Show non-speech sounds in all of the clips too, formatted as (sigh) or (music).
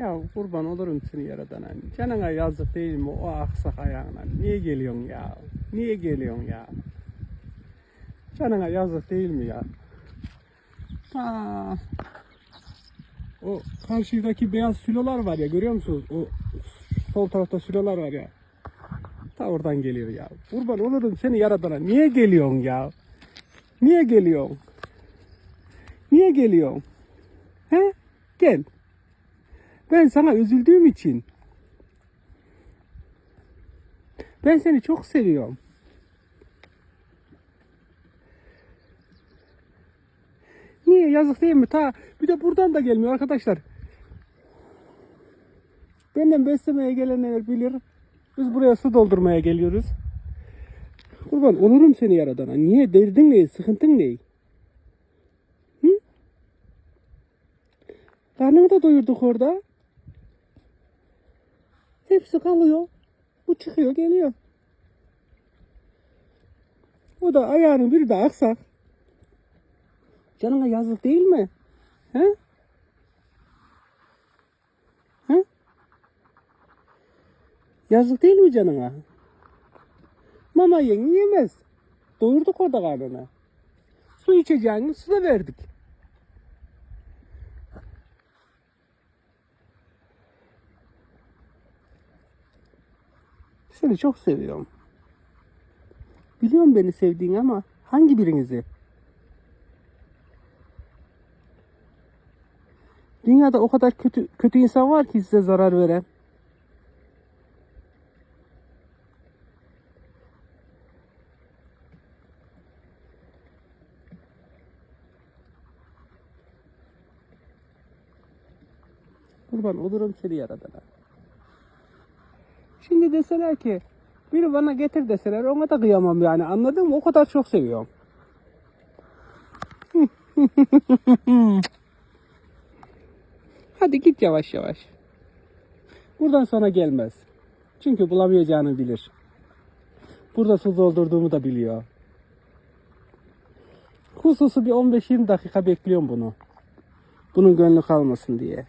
Ya kurban olurum seni yaradana. Canına yazık değil mi o aksak ayağına? Niye geliyorsun ya? Niye geliyorsun ya? Canına yazık değil mi ya? Ha. O karşıdaki beyaz silolar var ya görüyor musunuz? O sol tarafta silolar var ya. Ta oradan geliyor ya. Kurban olurum seni yaradana. Niye geliyorsun ya? Niye geliyorsun? Niye geliyorsun? He? Gel. Ben sana üzüldüğüm için. Ben seni çok seviyorum. Niye yazık değil mi? Ta bir de buradan da gelmiyor arkadaşlar. Benden beslemeye gelenler bilir. Biz buraya su doldurmaya geliyoruz. Kurban olurum seni yaradana. Niye? Derdin ne? Sıkıntın ne? Karnını da doyurduk orada. Hepsi kalıyor. Bu çıkıyor geliyor. O da ayağının biri de aksak. Canına yazık değil mi? He? He? Yazık değil mi canına? Mama yeni yemez. Doyurduk orada karnını. Su içeceğini su da verdik. Seni çok seviyorum. Biliyorum beni sevdiğini ama hangi birinizi? Dünyada o kadar kötü kötü insan var ki size zarar veren. Kurban olurum seni yaradana. Şimdi deseler ki biri bana getir deseler ona da kıyamam yani anladın mı? O kadar çok seviyorum. (laughs) Hadi git yavaş yavaş. Buradan sonra gelmez. Çünkü bulamayacağını bilir. Burada su doldurduğumu da biliyor. Hususu bir 15-20 dakika bekliyorum bunu. Bunun gönlü kalmasın diye.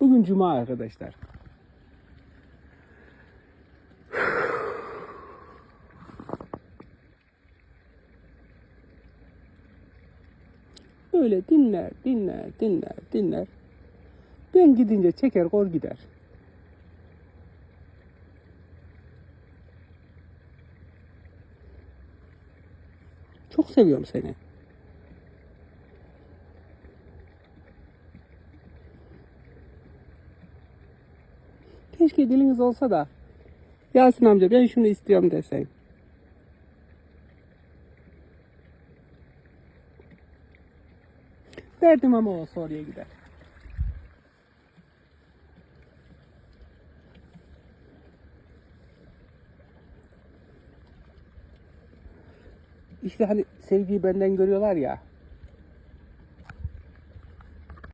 Bugün cuma arkadaşlar. Böyle dinler, dinler, dinler, dinler. Ben gidince çeker kor gider. Çok seviyorum seni. Keşke diliniz olsa da Yasin amca ben şunu istiyorum desen. Derdim ama o oraya gider. İşte hani sevgiyi benden görüyorlar ya.